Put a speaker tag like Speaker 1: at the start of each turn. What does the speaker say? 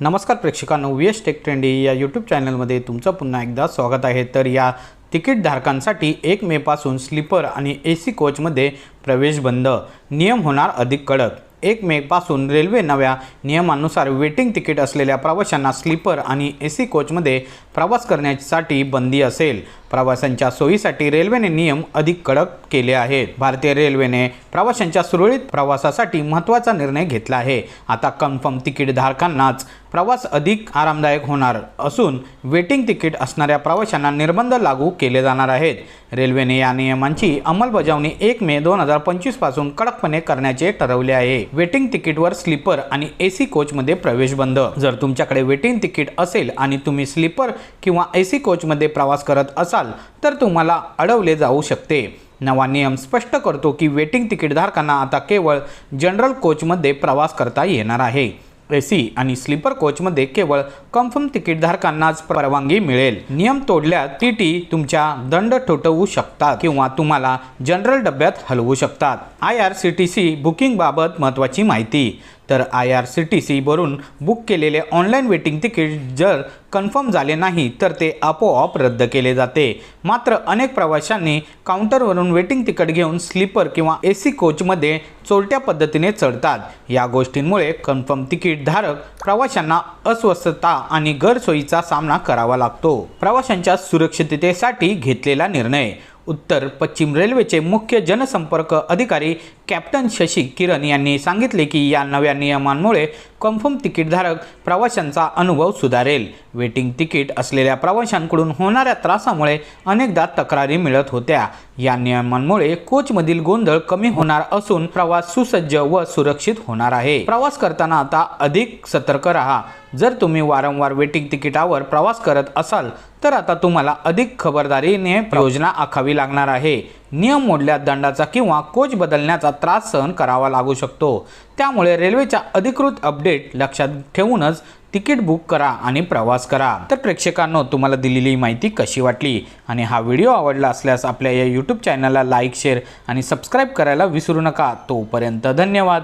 Speaker 1: नमस्कार प्रेक्षकांनो V S tech trendy या यूट्यूब चॅनलमध्ये तुमचं पुन्हा एकदा स्वागत आहे. तर या तिकीटधारकांसाठी एक मेपासून स्लीपर आणि ए सी कोचमध्ये प्रवेश बंद. नियम होणार अधिक कडक. एक मेपासून रेल्वे नव्या नियमानुसार वेटिंग तिकीट असलेल्या प्रवाशांना स्लीपर आणि ए सी कोचमध्ये प्रवास करण्यासाठी बंदी असेल. प्रवाशांच्या सोयीसाठी रेल्वेने नियम अधिक कडक केले आहेत. भारतीय रेल्वेने प्रवाशांच्या सुरळीत प्रवासासाठी महत्त्वाचा निर्णय घेतला आहे. आता कन्फर्म तिकीट धारकांनाच प्रवास अधिक आरामदायक होणार असून वेटिंग तिकीट असणाऱ्या प्रवाशांना निर्बंध लागू केले जाणार आहेत. रेल्वेने या नियमांची अंमलबजावणी एक मे दोन हजार पंचवीसपासून कडकपणे करण्याचे ठरवले आहे. वेटिंग तिकीटवर स्लीपर आणि ए सी कोचमध्ये प्रवेश बंद. जर तुमच्याकडे वेटिंग तिकीट असेल आणि तुम्ही स्लीपर किंवा ए सी कोचमध्ये प्रवास करत असाल तर तुम्हाला अडवले जाऊ शकते. नवा नियम स्पष्ट करतो की वेटिंग तिकीटधारकांना आता केवळ जनरल कोचमध्ये प्रवास करता येणार आहे. ए सी आणि स्लीपर कोचमध्ये केवळ कन्फर्म तिकीटधारकांनाच परवानगी मिळेल. नियम तोडल्यास टी टी तुमच्या दंड ठोठवू शकतात किंवा तुम्हाला जनरल डब्यात हलवू शकतात. I R C T C बुकिंगबाबत महत्त्वाची माहिती. तर आय आर सी टी सीवरून बुक केलेले ऑनलाईन वेटिंग तिकीट जर कन्फर्म झाले नाही तर ते आपोआप रद्द केले जाते. मात्र अनेक प्रवाशांनी काउंटरवरून वेटिंग तिकीट घेऊन स्लीपर किंवा ए सी कोचमध्ये चोरट्या पद्धतीने चढतात. या गोष्टींमुळे कन्फर्म तिकीटधारक प्रवाशांना अस्वस्थता आणि गैरसोयीचा सामना करावा लागतो. प्रवाशांच्या सुरक्षिततेसाठी घेतलेला निर्णय. उत्तर पश्चिम रेल्वेचे मुख्य जनसंपर्क अधिकारी कॅप्टन शशी किरण यांनी सांगितले की या नव्या नियमांमुळे कन्फर्म तिकीटधारक प्रवाशांचा अनुभव सुधारेल. वेटिंग तिकीट असलेल्या प्रवाशांकडून होणाऱ्या त्रासामुळे अनेकदा तक्रारी मिळत होत्या. या नियमांमुळे कोचमधील गोंधळ कमी होणार असून प्रवास सुसज्ज व सुरक्षित होणार आहे. प्रवास करताना आता अधिक सतर्क राहा. जर तुम्ही वारंवार वेटिंग तिकिटावर प्रवास करत असाल तर आता तुम्हाला अधिक खबरदारीने योजना आखावी लागणार आहे. नियम मोडल्यास दंडाचा किंवा कोच बदलण्याचा त्रास सहन करावा लागू शकतो. त्यामुळे रेल्वेच्या अधिकृत अपडेट लक्षात ठेवूनच तिकीट बुक करा आणि प्रवास करा. तर प्रेक्षकांनो तुम्हाला दिलेली माहिती कशी वाटली? आणि हा व्हिडिओ आवडला असल्यास आपल्या या यूट्यूब चॅनलला लाईक शेअर आणि सबस्क्राईब करायला विसरू नका. तोपर्यंत धन्यवाद.